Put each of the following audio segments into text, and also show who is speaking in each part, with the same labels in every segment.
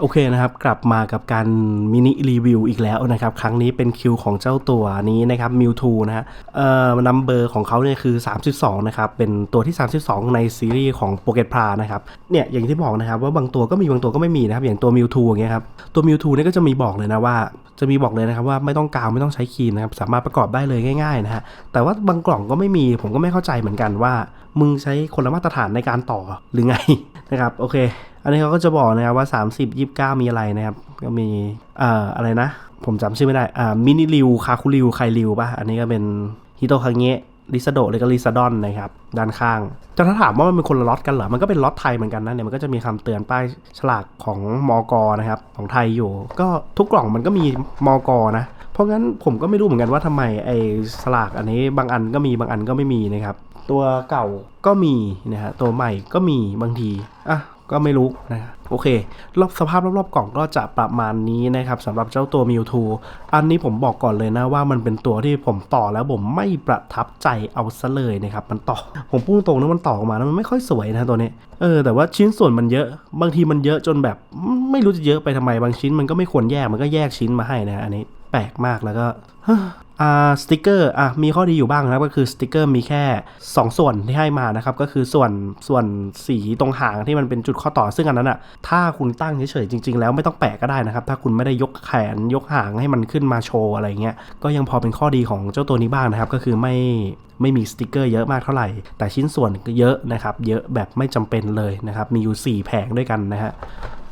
Speaker 1: โอเคนะครับ กลับมากับการมินิรีวิวอีกแล้วนะครับ ครั้งนี้เป็นคิวของเจ้าตัวนี้นะครับมิวทูนะฮะเอ่อนัมเบอร์ของเขาเนี่ยคือ 32 นะครับ เป็นตัวที่ 32 ในซีรีส์ของโปเกตพานะครับเนี่ยอย่างที่บอกนะครับว่าบางตัวก็มีบางตัวก็ไม่มีนะครับ อย่างตัวมิวทูอย่างเงี้ยครับ ตัวมิวทูเนี่ยก็จะมีบอกเลยนะว่า จะมีบอกเลยนะครับว่าไม่ต้องกาวไม่ต้องใช้ครีมนะครับสามารถประกอบได้เลยง่ายๆนะฮะแต่ว่าบางกล่องก็ไม่มีผมก็ไม่เข้าใจเหมือนกันว่า มึงใช้คนละมาตรฐานในการต่อหรือไงนะครับโอเค อันนี้เขาก็จะบอกนะครับว่า 30 29 มีอะไรนะครับ ก็มีเอ่ออะไรนะ ผมจำชื่อไม่ได้อ่ามินิริวคาคุริวไคริวป่ะ อันนี้ก็เป็นฮิโตคังเงะลิซาโดะแล้วก็ลิซาดอนนะครับ ด้านข้างแต่ถ้าถามว่ามันเป็นคนละล็อตกันเหรอ มันก็เป็นล็อตไทยเหมือนกันนะเนี่ยมันก็จะมีคำเตือนป้ายฉลากของมอกนะครับของไทยอยู่ ก็ทุกกล่องมันก็มีมอกนะ เพราะงั้นผมก็ไม่รู้เหมือนกันว่าทำไมไอ้สลากอันนี้บางอันก็มีบางอันก็ไม่มีนะครับ ตัวเก่าก็มีนะฮะตัวใหม่ก็มีบางทีอะ ก็ไม่รู้นะโอเค รอบสภาพรอบๆกล่องก็จะประมาณนี้นะครับสำหรับเจ้าตัวมิวทูอันนี้ผมบอกก่อนเลยนะว่ามันเป็นตัวที่ผมต่อแล้วผมไม่ประทับใจเอาซะเลยนะครับมันต่อผมพูดตรงนะมันต่อออกมาแล้วมันไม่ค่อยสวยนะตัวนี้เออแต่ว่าชิ้นส่วนมันเยอะ บางทีมันเยอะจนแบบไม่รู้จะเยอะไปทำไมบางชิ้นมันก็ไม่ควรแยกมันก็แยกชิ้นมาให้นะอันนี้แปลกมากแล้วก็ อ่าสติกเกอร์อะมีข้อดีอยู่บ้างนะครับก็คือสติกเกอร์มีแค่ 2 ส่วนที่ให้มานะครับ ก็คือส่วนส่วนสีตรงหางที่มันเป็นจุดข้อต่อซึ่งอันนั้นอะถ้าคุณตั้งเฉยๆจริง ๆ แล้วไม่ต้องแปะก็ได้นะครับ ถ้าคุณไม่ได้ยกแขนยกหางให้มันขึ้นมาโชว์อะไรเงี้ยก็ยังพอเป็นข้อดีของเจ้าตัวนี้บ้างนะครับ ก็คือไม่ไม่มีสติกเกอร์เยอะมากเท่าไหร่ แต่ชิ้นส่วนก็เยอะนะครับเยอะแบบไม่จำเป็นเลยนะครับมีอยู่ 4 แผงด้วยกันนะฮะ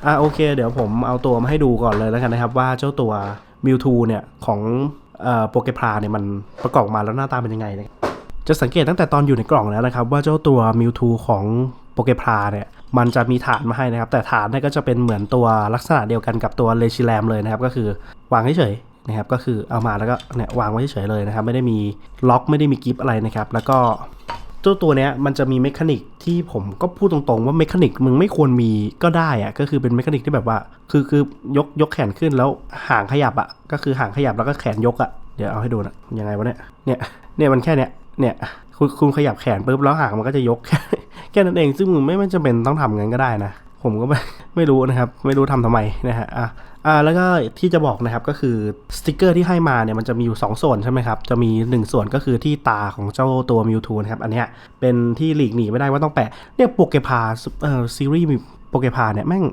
Speaker 1: อะโอเค เดี๋ยวผมเอาตัวมาให้ดูก่อนเลยแล้วกันนะครับว่าเจ้าตัวมิวทูเนี่ยของ โปเกพาเนี่ยมันประกอบมาแล้วหน้าตาเป็นยังไงเนี่ยจะสังเกตตั้งแต่ตอนอยู่ในกล่องแล้วนะครับ ว่าเจ้าตัวมิวทูของโปเกพาเนี่ยมันจะมีฐานมาให้นะครับ แต่ฐานเนี่ยก็จะเป็นเหมือนตัวลักษณะเดียวกันกับตัวเลชิแลมเลยนะครับ ก็คือวางเฉยๆนะครับก็คือเอามาแล้วก็เนี่ยวางไว้เฉยๆเลยนะครับ ไม่ได้มีล็อกไม่ได้มีกิฟอะไรนะครับ แล้วก็ เจ้าตัวเนี้ยมันจะมีเมคานิกที่ผมก็พูดตรงๆ ว่าเมคานิกมึงไม่ควรมีก็ได้อะก็คือเป็นเมคานิกที่แบบว่า คือคือยกยกแขนขึ้นแล้วหางขยับอะก็คือหางขยับแล้วก็แขนยกอะเดี๋ยวเอาให้ดูนะยังไงวะเนี่ยเนี่ยเนี่ยมันแค่เนี้ยเนี่ยคุณคุณขยับแขนปุ๊บแล้วหางมันก็จะยกแค่นั้นเองซึ่งมึงไม่ไม่จำเป็นต้องทำงั้นก็ได้นะ ผมก็ไม่ไม่รู้นะครับ ไม่รู้ทำทำไมนะฮะอะอ่าแล้วก็ที่จะบอกนะครับก็คือสติกเกอร์ที่ให้มาเนี่ยมันจะมีอยู่ 2 ส่วนใช่ไหมครับ จะมี 1 ส่วนก็คือที่ตาของเจ้าตัวมิวทูนะครับ อันเนี้ยเป็นที่หลีกหนีไม่ได้ว่าต้องแปะเนี่ยโปเกพาเอ่อซีรีส์โปเกพาเนี่ยแม่ง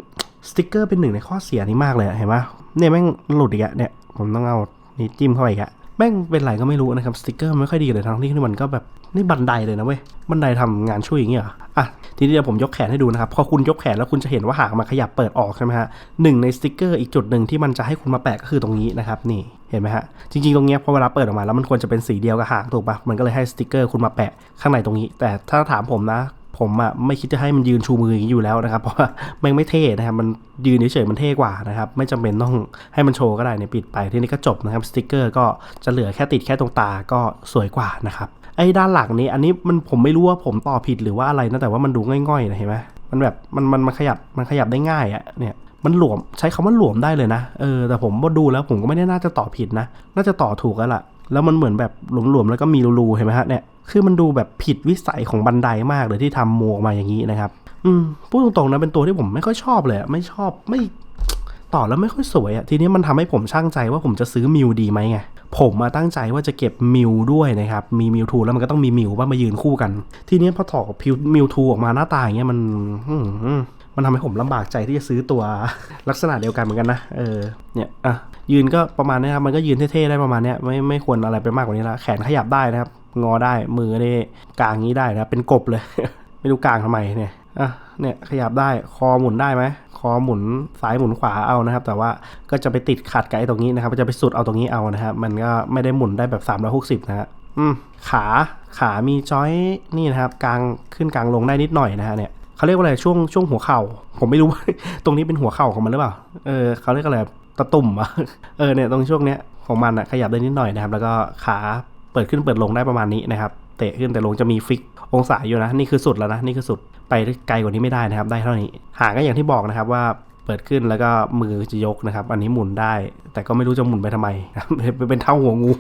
Speaker 1: สติกเกอร์เป็นหนึ่งในข้อเสียนี้มากเลยเห็นไหมเนี่ยแม่งหลุดอีกอะเนี่ยผมต้องเอานี่จิ้มเข้าไปอีกอะแม่งเป็นไรก็ไม่รู้นะครับสติกเกอร์ไม่ค่อยดีเลยทั้งที่มันก็แบบ นี่บันไดเลยนะเว้ย บันไดทำงานช่วยอย่างเงี้ยเหรออะ ทีนี้เดี๋ยวผมยกแขนให้ดูนะครับ พอคุณยกแขนแล้วคุณจะเห็นว่าหางมันขยับเปิดออกใช่ไหมฮะหนึ่งในสติกเกอร์อีกจุดหนึ่งที่มันจะให้คุณมาแปะก็คือตรงนี้นะครับ นี่ เห็นไหมฮะ จริงๆ ตรงเนี้ยพอเวลาเปิดออกมาแล้วมันควรจะเป็นสีเดียวกับหางถูกปะมันก็เลยให้สติกเกอร์คุณมาแปะข้างในตรงนี้ แต่ถ้าถามผมนะผมอะไม่คิดจะให้มันยืนชูมืออย่างนี้อยู่แล้วนะครับ เพราะว่ามันไม่เท่นะครับ มันยืนเฉยๆมันเท่กว่านะครับ ไม่จำเป็นต้องให้มันโชว์ก็ได้ในปิดไป ที่นี้ก็จบนะครับ สติกเกอร์ก็จะเหลือแค่ติดแค่ตรงตาก็สวยกว่านะครับ ไอ้ด้านหลังนี้ อันนี้มันผมไม่รู้ว่าผมต่อผิดหรือว่าอะไรนะแต่ว่ามันดูง่อยๆนะเห็นไหมมันแบบมันมันมันขยับมันขยับได้ง่ายอะเนี่ยมันหลวมใช้คำว่าหลวมได้เลยนะเออแต่ผมมาดูแล้วผมก็ไม่ได้น่าจะต่อผิดนะ น่าจะต่อถูกแล้วล่ะ แล้วมันเหมือนแบบหลวมๆแล้วก็มีรูๆเห็นไหมฮะเนี่ยคือมันดูแบบผิดวิสัยของบันไดมากเลยที่ทำหมวกมาอย่างนี้นะครับ อืมพูดตรงๆนะเป็นตัวที่ผมไม่ค่อยชอบเลยไม่ชอบไม่ ต่อแล้วไม่ค่อยสวยอะทีนี้มันทำให้ผมช่างใจว่าผมจะซื้อมิวดีไหมไงผมมาตั้งใจว่าจะเก็บมิวด้วยนะครับ มีมิวทูแล้วมันก็ต้องมีมิวว่ามายืนคู่กัน ทีนี้พอถอดพิวมิวทูออกมาหน้าตาอย่างเงี้ยมันมันทำให้ผมลำบากใจที่จะซื้อตัวลักษณะเดียวกันเหมือนกันนะ เออ เนี่ยอะยืนก็ประมาณนี้ครับ มันก็ยืนเท่ๆได้ประมาณเนี้ยไม่ไม่ควรอะไรไปมากกว่านี้ละ แขนขยับได้นะครับ งอได้ มือได้กลางนี้ได้นะครับเป็นกบเลย ไม่รู้กลางทำไมเนี่ย อะ เนี่ยขยับได้คอหมุนได้ไหมคอหมุนซ้ายหมุนขวาเอานะครับ แต่ว่าก็จะไปติดขัดกับไอ้ตรงนี้นะครับจะไปสุดเอาตรงนี้เอานะครับ มันก็ไม่ได้หมุนได้แบบ 360 นะฮะอืมขาขามีจอยนี่นะครับกลางขึ้นกลางลงได้นิดหน่อยนะฮะเนี่ยเขาเรียกว่าอะไรช่วงช่วงหัวเข่า ผมไม่รู้ตรงนี้เป็นหัวเข่าของมันหรือเปล่าเออเขาเรียกอะไรตะตุ่มอะเออเนี่ยตรงช่วงเนี้ยของมันอะขยับได้นิดหน่อยนะครับ แล้วก็ขาเปิดขึ้นเปิดลงได้ประมาณนี้นะครับ เตะขึ้นแต่ลงจะมีฟิกองศาอยู่นะนี่คือสุดแล้วนะนี่คือสุดไปไกลกว่านี้ไม่ได้นะครับ ได้เท่านี้หางก็อย่างที่บอกนะครับว่าเปิดขึ้นแล้วก็มือจะยกนะครับ อันนี้หมุนได้ แต่ก็ไม่รู้จะหมุนไปทำไมเป็นเท่าหัวงู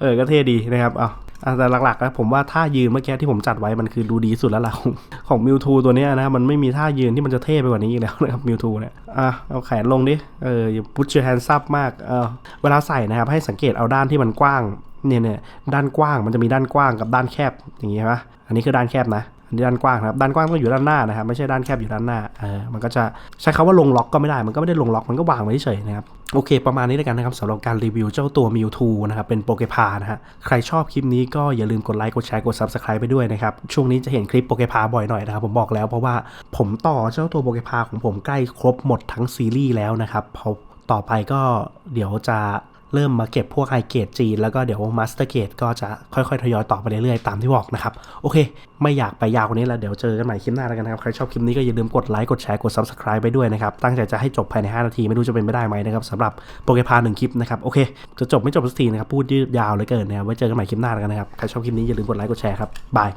Speaker 1: เออก็เท่ดีนะครับเอาแต่หลักๆนะผมว่าท่ายืนเมื่อกี้ที่ผมจัดไว้มันคือดูดีสุดแล้วล่ะของของมิวทูตัวนี้นะมันไม่มีท่ายืนที่มันจะเท่ไปกว่านี้อีกแล้วนะครับมิวทูเนี่ยอะเอาแขนลงดิเอออย่าพุชเชอร์แฮนด์ซับมากเออเวลาใส่นะครับให้สังเกตเอาด้านที่มันกว้าง เนี่ยเนี่ยด้านกว้างมันจะมีด้านกว้างกับด้านแคบอย่างงี้ใช่ปะอันนี้คือด้านแคบนะอันนี้ด้านกว้างนะครับด้านกว้างต้องอยู่ด้านหน้านะครับไม่ใช่ด้านแคบอยู่ด้านหน้าเออมันก็จะใช้คำว่าลงล็อกก็ไม่ได้ มันก็ไม่ได้ลงล็อกมันก็วางไว้เฉยนะครับโอเค ประมาณนี้แล้วกันนะครับสำหรับการรีวิวเจ้าตัว Mewtwo นะครับเป็นโปเกพานะฮะใครชอบคลิปนี้ก็อย่าลืมกดไลค์กดแชร์กด Subscribe ไปด้วยนะครับช่วงนี้จะเห็นคลิปโปเกพาบ่อยหน่อยนะครับผมบอกแล้วเพราะว่าผมต่อเจ้าตัวโปเกพาของผมใกล้ครบหมดทั้งซีรีส์แล้วนะครับพอต่อไปก็เดี๋ยวจะ เริ่มมาเก็บพวกไฮเกตจีนแล้วก็เดี๋ยวมาสเตอร์เกตก็จะค่อยๆทยอยต่อไปเรื่อยๆ ตามที่บอกนะครับ โอเค ไม่อยากไปยาวกว่านี้แล้วเดี๋ยวเจอกันใหม่คลิปหน้าแล้วกันนะครับ ใครชอบคลิปนี้ก็อย่าลืมกดไลค์กดแชร์กด Subscribe ไปด้วยนะครับ ตั้งใจจะให้จบภายใน 5 นาทีไม่รู้จะเป็นไปได้ไหมนะครับสำหรับโปเกพาหนึ่งคลิปนะครับโอเคจะจบไม่จบสักทีนะครับพูดยืดยาวเลือเกินนะครับไว้เจอกันใหม่คลิปหน้าแล้วกันนะครับใครชอบคลิปนี้อย่าลืมกดไลค์กดแชร์ครับบาย